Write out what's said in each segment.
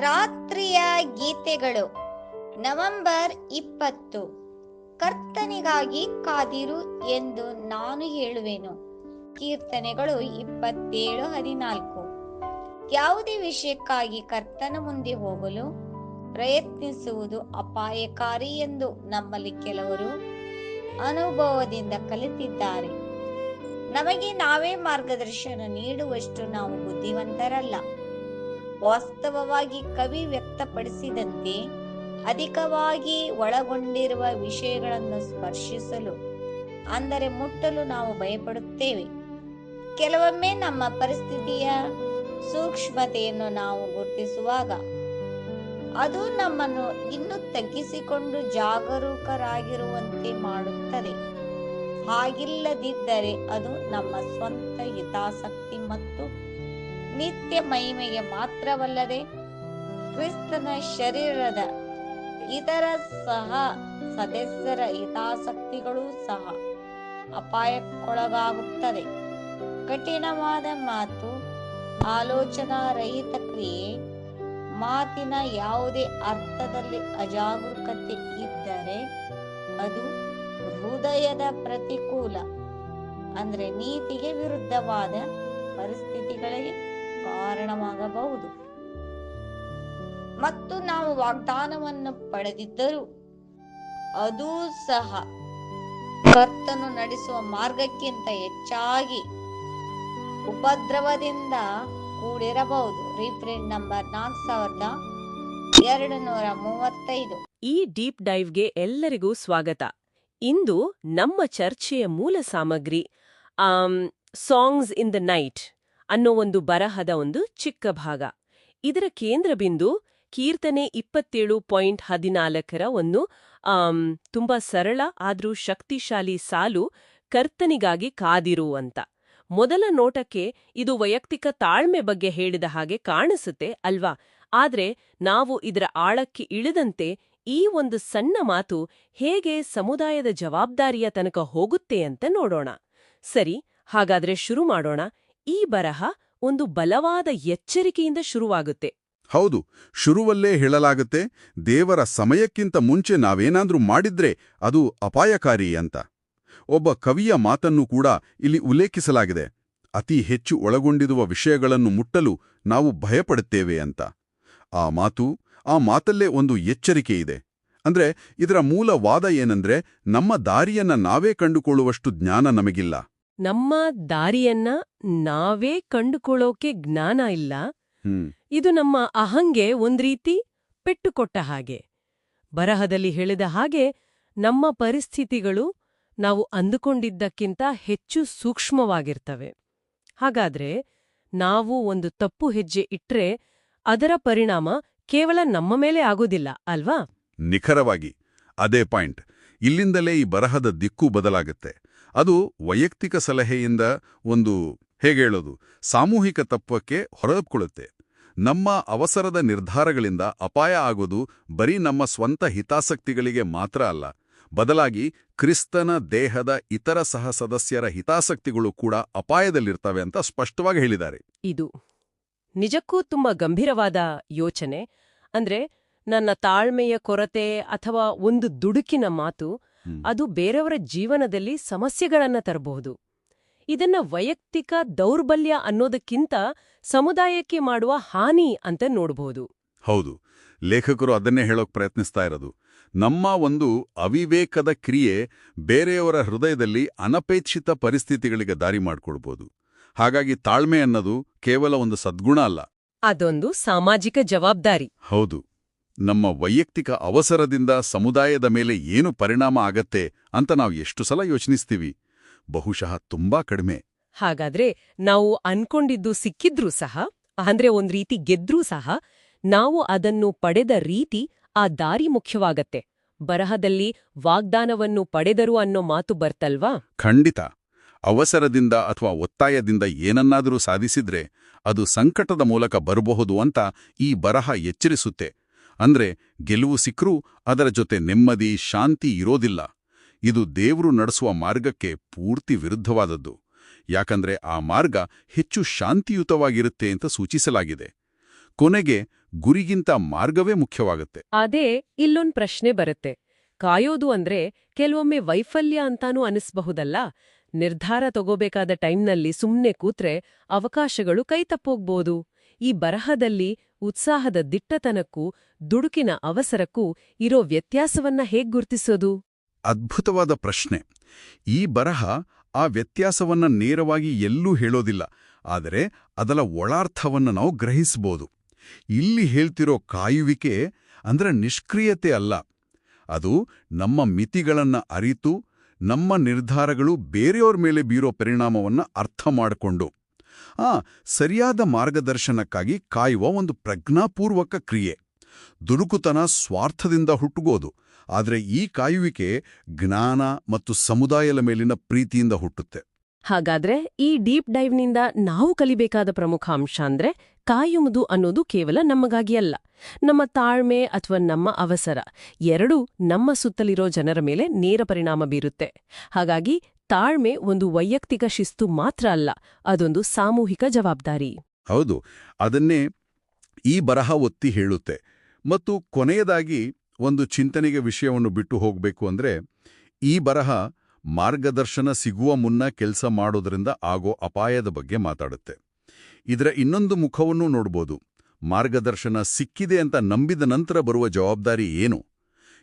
ರಾತ್ರಿಯ ಗೀತೆಗಳು. ನವೆಂಬರ್ ಇಪ್ಪತ್ತು. ಕರ್ತನಿಗಾಗಿ ಕಾದಿರು ಎಂದು ನಾನು ಹೇಳುವೆನು. ಕೀರ್ತನೆಗಳು ಇಪ್ಪತ್ತೇಳು, ಹದಿನಾಲ್ಕು. ಯಾವುದೇ ವಿಷಯಕ್ಕಾಗಿ ಕರ್ತನ ಮುಂದೆ ಹೋಗಲು ಪ್ರಯತ್ನಿಸುವುದು ಅಪಾಯಕಾರಿ ಎಂದು ನಮ್ಮಲ್ಲಿ ಕೆಲವರು ಅನುಭವದಿಂದ ಕಲಿತಿದ್ದಾರೆ. ನಮಗೆ ನಾವೇ ಮಾರ್ಗದರ್ಶನ ನೀಡುವಷ್ಟು ನಾವು ಬುದ್ಧಿವಂತರಲ್ಲ. ವಾಸ್ತವವಾಗಿ ಕವಿ ವ್ಯಕ್ತಪಡಿಸಿದಂತೆ ಅಧಿಕವಾಗಿ ಒಳಗೊಂಡಿರುವ ವಿಷಯಗಳನ್ನು ಸ್ಪರ್ಶಿಸಲು, ಅಂದರೆ ಮುಟ್ಟಲು ನಾವು ಭಯಪಡುತ್ತೇವೆ. ಕೆಲವೊಮ್ಮೆ ನಮ್ಮ ಪರಿಸ್ಥಿತಿಯ ಸೂಕ್ಷ್ಮತೆಯನ್ನು ನಾವು ಗುರುತಿಸುವಾಗ ಅದು ನಮ್ಮನ್ನು ಇನ್ನು ತಗ್ಗಿಸಿಕೊಂಡು ಜಾಗರೂಕರಾಗಿರುವಂತೆ ಮಾಡುತ್ತದೆ. ಹಾಗಿಲ್ಲದಿದ್ದರೆ ಅದು ನಮ್ಮ ಸ್ವಂತ ಹಿತಾಸಕ್ತಿ ಮತ್ತು ನಿತ್ಯ ಮಹಿಮೆಗೆ ಮಾತ್ರವಲ್ಲದೆ ಕ್ರಿಸ್ತನ ಶರೀರದ ಇತರ ಸಹ ಸದಸ್ಯರ ಹಿತಾಸಕ್ತಿಗಳು ಸಹ ಅಪಾಯಕ್ಕೊಳಗಾಗುತ್ತದೆ. ಕಠಿಣವಾದ ಮಾತು ಆಲೋಚನಾ ರಹಿತ ಕ್ರಿಯೆ, ಮಾತಿನ ಯಾವುದೇ ಅರ್ಥದಲ್ಲಿ ಅಜಾಗರೂಕತೆ ಇದ್ದರೆ ಅದು ಹೃದಯದ ಪ್ರತಿಕೂಲ, ಅಂದ್ರೆ ನೀತಿಗೆ ವಿರುದ್ಧವಾದ ಪರಿಸ್ಥಿತಿಗಳಿಗೆ ಕಾರಣವಾಗಬಹುದು. ಮತ್ತು ನಾವು ವಾಗ್ದಾನವನ್ನು ಪಡೆದಿದ್ದರೂ ಅದೂ ಸಹ ಕರ್ತನು ನಡೆಸುವ ಮಾರ್ಗಕ್ಕಿಂತ ಹೆಚ್ಚಾಗಿ ಉಪದ್ರವದಿಂದ ಕೂಡಿರಬಹುದು. ರೀಪ್ರಿಂಟ್ ನಂಬರ್ ನಾಲ್ಕು ಸಾವಿರದ ಎರಡು ನೂರ ಮೂವತ್ತೈದು. ಈ ಡೀಪ್ ಡೈವ್ಗೆ ಎಲ್ಲರಿಗೂ ಸ್ವಾಗತ. ಇಂದು ನಮ್ಮ ಚರ್ಚೆಯ ಮೂಲ ಸಾಮಗ್ರಿ ಸಾಂಗ್ಸ್ ಇನ್ ದ ನೈಟ್. ಅನ್ನೋ ಒಂದು ಬರಹದ ಒಂದು ಚಿಕ್ಕ ಭಾಗ. ಇದರ ಕೇಂದ್ರ ಬಿಂದು ಕೀರ್ತನೆ ಇಪ್ಪತ್ತೇಳು ಪಾಯಿಂಟ್ ಹದಿನಾಲ್ಕರ ಒಂದು ತುಂಬಾ ಸರಳ ಆದರೂ ಶಕ್ತಿಶಾಲಿ ಸಾಲು ಕರ್ತನಿಗಾಗಿ ಕಾದಿರು ಅಂತ. ಮೊದಲ ನೋಟಕ್ಕೆ ಇದು ವೈಯಕ್ತಿಕ ತಾಳ್ಮೆ ಬಗ್ಗೆ ಹೇಳಿದ ಹಾಗೆ ಕಾಣಿಸುತ್ತೆ ಅಲ್ವಾ? ಆದ್ರೆ ನಾವು ಇದರ ಆಳಕ್ಕೆ ಇಳಿದಂತೆ ಈ ಒಂದು ಸಣ್ಣ ಮಾತು ಹೇಗೆ ಸಮುದಾಯದ ಜವಾಬ್ದಾರಿಯ ತನಕ ಹೋಗುತ್ತೆ ಅಂತ ನೋಡೋಣ. ಸರಿ, ಹಾಗಾದ್ರೆ ಶುರು ಮಾಡೋಣ. ಈ ಬರಹ ಒಂದು ಬಲವಾದ ಎಚ್ಚರಿಕೆಯಿಂದ ಶುರುವಾಗುತ್ತೆ. ಹೌದು, ಶುರುವಲ್ಲೇ ಹೇಳಲಾಗುತ್ತೆ, ದೇವರ ಸಮಯಕ್ಕಿಂತ ಮುಂಚೆ ನಾವೇನಾದ್ರೂ ಮಾಡಿದ್ರೆ ಅದು ಅಪಾಯಕಾರಿ ಅಂತ. ಒಬ್ಬ ಕವಿಯ ಮಾತನ್ನು ಕೂಡ ಇಲ್ಲಿ ಉಲ್ಲೇಖಿಸಲಾಗಿದೆ. ಅತಿ ಹೆಚ್ಚು ಒಳಗೊಂಡಿರುವ ವಿಷಯಗಳನ್ನು ಮುಟ್ಟಲು ನಾವು ಭಯಪಡುತ್ತೇವೆ ಅಂತ. ಆ ಮಾತು, ಆ ಮಾತಲ್ಲೇ ಒಂದು ಎಚ್ಚರಿಕೆ ಇದೆ. ಅಂದ್ರೆ, ಇದರ ಮೂಲ ವಾದ ಏನಂದ್ರೆ, ನಮ್ಮ ದಾರಿಯನ್ನ ನಾವೇ ಕಂಡುಕೊಳ್ಳುವಷ್ಟು ಜ್ಞಾನ ನಮಗಿಲ್ಲ. ನಮ್ಮ ದಾರಿಯನ್ನ ನಾವೇ ಕಂಡುಕೊಳ್ಳೋಕೆ ಜ್ಞಾನ ಇಲ್ಲ. ಇದು ನಮ್ಮ ಅಹಂಗೆ ಒಂದ್ರೀತಿ ಪೆಟ್ಟುಕೊಟ್ಟ ಹಾಗೆ. ಬರಹದಲ್ಲಿ ಹೇಳಿದ ಹಾಗೆ ನಮ್ಮ ಪರಿಸ್ಥಿತಿಗಳು ನಾವು ಅಂದುಕೊಂಡಿದ್ದಕ್ಕಿಂತ ಹೆಚ್ಚು ಸೂಕ್ಷ್ಮವಾಗಿರ್ತವೆ. ಹಾಗಾದ್ರೆ ನಾವು ಒಂದು ತಪ್ಪು ಹೆಜ್ಜೆ ಇಟ್ರೆ ಅದರ ಪರಿಣಾಮ ಕೇವಲ ನಮ್ಮ ಮೇಲೆ ಆಗೋದಿಲ್ಲ ಅಲ್ವಾ? ನಿಖರವಾಗಿ. ಅದೇ ಪಾಯಿಂಟ್. ಇಲ್ಲಿಂದಲೇ ಈ ಬರಹದ ದಿಕ್ಕು ಬದಲಾಗುತ್ತೆ. ಅದು ವೈಯಕ್ತಿಕ ಸಲಹೆಯಿಂದ ಒಂದು, ಹೇಗೆ ಹೇಳೋದು, ಸಾಮೂಹಿಕ ತತ್ವಕ್ಕೆ ಹೊರಕೊಳ್ಳುತ್ತೆ ನಮ್ಮ ಅವಸರದ ನಿರ್ಧಾರಗಳಿಂದ ಅಪಾಯ ಆಗೋದು ಬರೀ ನಮ್ಮ ಸ್ವಂತ ಹಿತಾಸಕ್ತಿಗಳಿಗೆ ಮಾತ್ರ ಅಲ್ಲ, ಬದಲಾಗಿ ಕ್ರಿಸ್ತನ ದೇಹದ ಇತರ ಸಹ ಸದಸ್ಯರ ಹಿತಾಸಕ್ತಿಗಳು ಕೂಡ ಅಪಾಯದಲ್ಲಿರ್ತವೆ ಅಂತ ಸ್ಪಷ್ಟವಾಗಿ ಹೇಳಿದ್ದಾರೆ ಇದು ನಿಜಕ್ಕೂ ತುಂಬಾ ಗಂಭೀರವಾದ ಯೋಚನೆ, ಅಂದ್ರೆ ನನ್ನ ತಾಳ್ಮೆಯ ಕೊರತೆ ಅಥವಾ ಒಂದು ದುಡುಕಿನ ಮಾತು. ಅದು ಬೇರೆಯವರ ಜೀವನದಲ್ಲಿ ಸಮಸ್ಯೆಗಳನ್ನ ತರಬಹುದು. ಇದನ್ನ ವೈಯಕ್ತಿಕ ದೌರ್ಬಲ್ಯ ಅನ್ನೋದಕ್ಕಿಂತ ಸಮುದಾಯಕ್ಕೆ ಮಾಡುವ ಹಾನಿ ಅಂತ ನೋಡಬಹುದು. ಹೌದು. ಲೇಖಕರು ಅದನ್ನೇ ಹೇಳೋಕ್ ಪ್ರಯತ್ನಿಸ್ತಾ ಇರೋದು. ನಮ್ಮ ಒಂದು ಅವಿವೇಕದ ಕ್ರಿಯೆ ಬೇರೆಯವರ ಹೃದಯದಲ್ಲಿ ಅನಪೇಕ್ಷಿತ ಪರಿಸ್ಥಿತಿಗಳಿಗೆ ದಾರಿ ಮಾಡಿಕೊಡ್ಬೋದು. ಹಾಗಾಗಿ ತಾಳ್ಮೆ ಅನ್ನೋದು ಕೇವಲ ಒಂದು ಸದ್ಗುಣ ಅಲ್ಲ. ಅದೊಂದು ಸಾಮಾಜಿಕ ಜವಾಬ್ದಾರಿ. ಹೌದು. ನಮ್ಮ ವೈಯಕ್ತಿಕ ಅವಸರದಿಂದ ಸಮುದಾಯದ ಮೇಲೆ ಏನು ಪರಿಣಾಮ ಆಗತ್ತೆ ಅಂತ ನಾವು ಎಷ್ಟು ಸಲ ಯೋಚನಿಸ್ತೀವಿ. ಬಹುಶಃ ತುಂಬಾ ಕಡಿಮೆ. ಹಾಗಾದ್ರೆ ನಾವು ಅನ್ಕೊಂಡಿದ್ದು ಸಿಕ್ಕಿದ್ರೂ ಸಹ ಅಂದ್ರೆ ಒಂದ್ ರೀತಿ ಗೆದ್ರೂ ಸಹ ನಾವು ಅದನ್ನು ಪಡೆದ ರೀತಿ ಆ ದಾರಿ ಮುಖ್ಯವಾಗತ್ತೆ. ಬರಹದಲ್ಲಿ ವಾಗ್ದಾನವನ್ನು ಪಡೆದರು ಅನ್ನೋ ಮಾತು ಬರ್ತಲ್ವಾ? ಖಂಡಿತ. ಅವಸರದಿಂದ ಅಥವಾ ಒತ್ತಾಯದಿಂದ ಏನನ್ನಾದರೂ ಸಾಧಿಸಿದ್ರೆ ಅದು ಸಂಕಟದ ಮೂಲಕ ಬರಬಹುದು ಅಂತ ಈ ಬರಹ ಎಚ್ಚರಿಸುತ್ತೆ. ಅಂದ್ರೆ ಗೆಲುವು ಸಿಕ್ಕರೂ ಅದರ ಜೊತೆ ನೆಮ್ಮದಿ, ಶಾಂತಿ ಇರೋದಿಲ್ಲ. ಇದು ದೇವರು ನಡೆಸುವ ಮಾರ್ಗಕ್ಕೆ ಪೂರ್ತಿ ವಿರುದ್ಧವಾದದ್ದು. ಯಾಕಂದ್ರೆ ಆ ಮಾರ್ಗ ಹೆಚ್ಚು ಶಾಂತಿಯುತವಾಗಿರುತ್ತೆ ಅಂತ ಸೂಚಿಸಲಾಗಿದೆ. ಕೊನೆಗೆ ಗುರಿಗಿಂತ ಮಾರ್ಗವೇ ಮುಖ್ಯವಾಗುತ್ತೆ. ಅದೇ ಇಲ್ಲೊಂದು ಪ್ರಶ್ನೆ ಬರುತ್ತೆ. ಕಾಯೋದು ಅಂದ್ರೆ ಕೆಲವೊಮ್ಮೆ ವೈಫಲ್ಯ ಅಂತಾನೂ ಅನಿಸ್ಬಹುದಲ್ಲ? ನಿರ್ಧಾರ ತಗೋಬೇಕಾದ ಟೈಮ್ನಲ್ಲಿ ಸುಮ್ನೆ ಕೂತ್ರೆ ಅವಕಾಶಗಳು ಕೈತಪ್ಪೋಗ್ಬೋದು. ಈ ಬರಹದಲ್ಲಿ ಉತ್ಸಾಹದ ದಿಟ್ಟತನಕ್ಕೂ ದುಡುಕಿನ ಅವಸರಕ್ಕೂ ಇರೋ ವ್ಯತ್ಯಾಸವನ್ನ ಹೇಗ್ ಗುರ್ತಿಸೋದು? ಅದ್ಭುತವಾದ ಪ್ರಶ್ನೆ. ಈ ಬರಹ ಆ ವ್ಯತ್ಯಾಸವನ್ನ ನೇರವಾಗಿ ಎಲ್ಲೂ ಹೇಳೋದಿಲ್ಲ. ಆದರೆ ಅದರ ಒಳಾರ್ಥವನ್ನ ನಾವು ಗ್ರಹಿಸಬಹುದು ಇಲ್ಲಿ ಹೇಳ್ತಿರೋ ಕಾಯುವಿಕೆ ಅಂದ್ರೆ ನಿಷ್ಕ್ರಿಯತೆ ಅಲ್ಲ. ಅದು ನಮ್ಮ ಮಿತಿಗಳನ್ನ ಅರಿತು, ನಮ್ಮ ನಿರ್ಧಾರಗಳು ಬೇರೆಯವ್ರ ಮೇಲೆ ಬೀರೋ ಪರಿಣಾಮವನ್ನ ಅರ್ಥ ಮಾಡಿಕೊಂಡು. ಆ, ಸರಿಯಾದ ಮಾರ್ಗದರ್ಶನಕ್ಕಾಗಿ ಕಾಯುವ ಒಂದು ಪ್ರಜ್ಞಾಪೂರ್ವಕ ಕ್ರಿಯೆ. ದುಡುಕುತನ ಸ್ವಾರ್ಥದಿಂದ ಹುಟ್ಟುಗೋದು. ಆದರೆ ಈ ಕಾಯುವಿಕೆ ಜ್ಞಾನ ಮತ್ತು ಸಮುದಾಯದ ಮೇಲಿನ ಪ್ರೀತಿಯಿಂದ ಹುಟ್ಟುತ್ತೆ. ಹಾಗಾದ್ರೆ ಈ ಡೀಪ್ ಡೈವ್ನಿಂದ ನಾವು ಕಲಿಬೇಕಾದ ಪ್ರಮುಖ ಅಂಶ ಅಂದ್ರೆ ಕಾಯುವುದು ಅನ್ನೋದು ಕೇವಲ ನಮಗಾಗಿ ಅಲ್ಲ. ನಮ್ಮ ತಾಳ್ಮೆ ಅಥವಾ ನಮ್ಮ ಅವಸರ ಎರಡೂ ನಮ್ಮ ಸುತ್ತಲಿರೋ ಜನರ ಮೇಲೆ ನೇರ ಪರಿಣಾಮ ಬೀರುತ್ತೆ. ಹಾಗಾಗಿ ತಾಳ್ಮೆ ಒಂದು ವೈಯಕ್ತಿಕ ಶಿಸ್ತು ಮಾತ್ರ ಅಲ್ಲ, ಅದೊಂದು ಸಾಮೂಹಿಕ ಜವಾಬ್ದಾರಿ. ಹೌದು, ಅದನ್ನೇ ಈ ಬರಹ ಒತ್ತಿ ಹೇಳುತ್ತೆ. ಮತ್ತು ಕೊನೆಯದಾಗಿ ಒಂದು ಚಿಂತನೆಗೆ ವಿಷಯವನ್ನು ಬಿಟ್ಟು ಹೋಗಬೇಕು ಅಂದ್ರೆ, ಈ ಬರಹ ಮಾರ್ಗದರ್ಶನ ಸಿಗುವ ಮುನ್ನ ಕೆಲಸ ಮಾಡೋದ್ರಿಂದ ಆಗೋ ಅಪಾಯದ ಬಗ್ಗೆ ಮಾತಾಡುತ್ತೆ. ಇದರ ಇನ್ನೊಂದು ಮುಖವನ್ನು ನೋಡ್ಬೋದು. ಮಾರ್ಗದರ್ಶನ ಸಿಕ್ಕಿದೆ ಅಂತ ನಂಬಿದ ನಂತರ ಬರುವ ಜವಾಬ್ದಾರಿ ಏನು?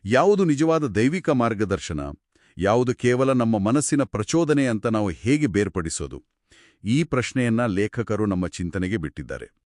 ಯಾವುದು ನಿಜವಾದ ದೈವಿಕ ಮಾರ್ಗದರ್ಶನ? ಯಾವುದು ಕೇವಲ ನಮ್ಮ ಮನಸ್ಸಿನ ಪ್ರಚೋದನೆ ಅಂತ ನಾವು ಹೇಗೆ ಬೇರ್ಪಡಿಸೋದು? ಈ ಪ್ರಶ್ನೆಯನ್ನ ಲೇಖಕರು ನಮ್ಮ ಚಿಂತನೆಗೆ ಬಿಟ್ಟಿದ್ದಾರೆ.